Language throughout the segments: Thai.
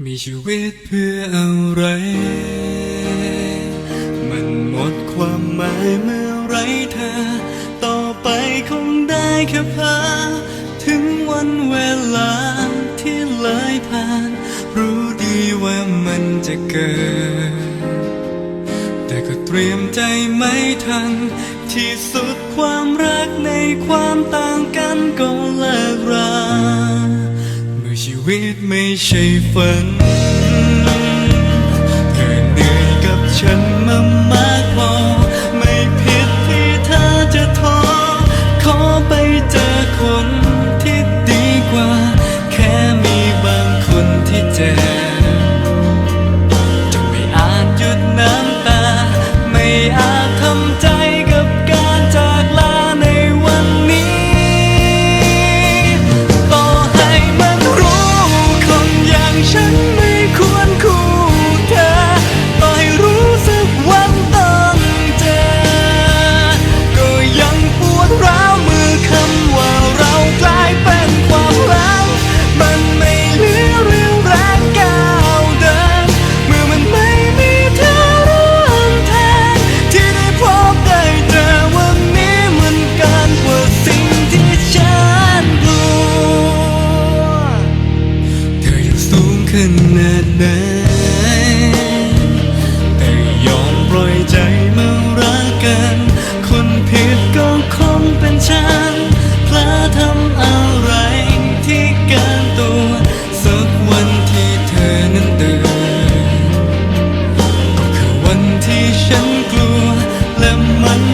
มีชีวิตเพื่ออะไร มันหมดความหมายเมื่อไรเธอ ต่อไปคงได้แค่พาถึงวันเวลาที่เลยผ่าน รู้ดีว่ามันจะเกิด แต่ก็เตรียมใจไม่ทัน ที่สุดความรักในความต่างกันก็เลิกราือชีวิตไม่ใช่ฝันเธอเหนื่อยกับฉันมั้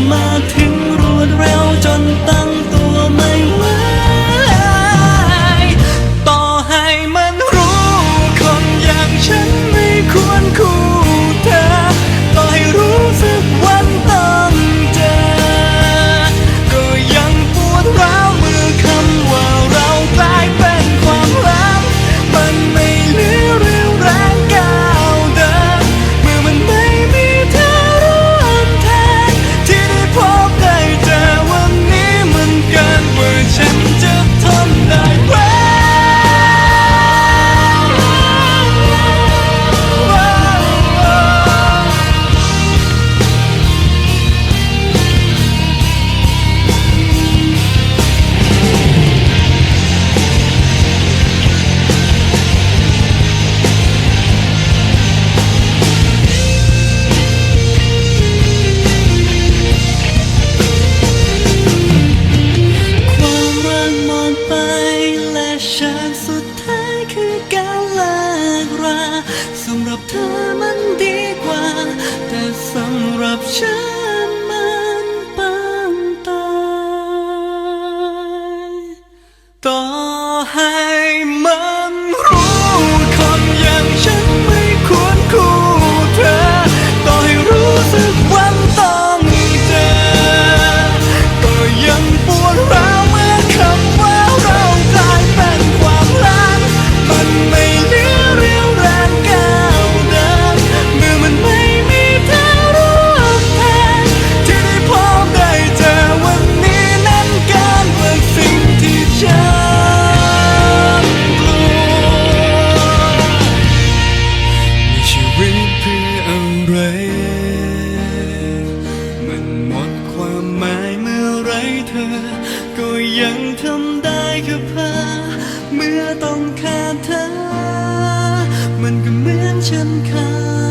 まって corruption. เมื่อต้องขาดเธอ มันก็เหมือนฉันขาด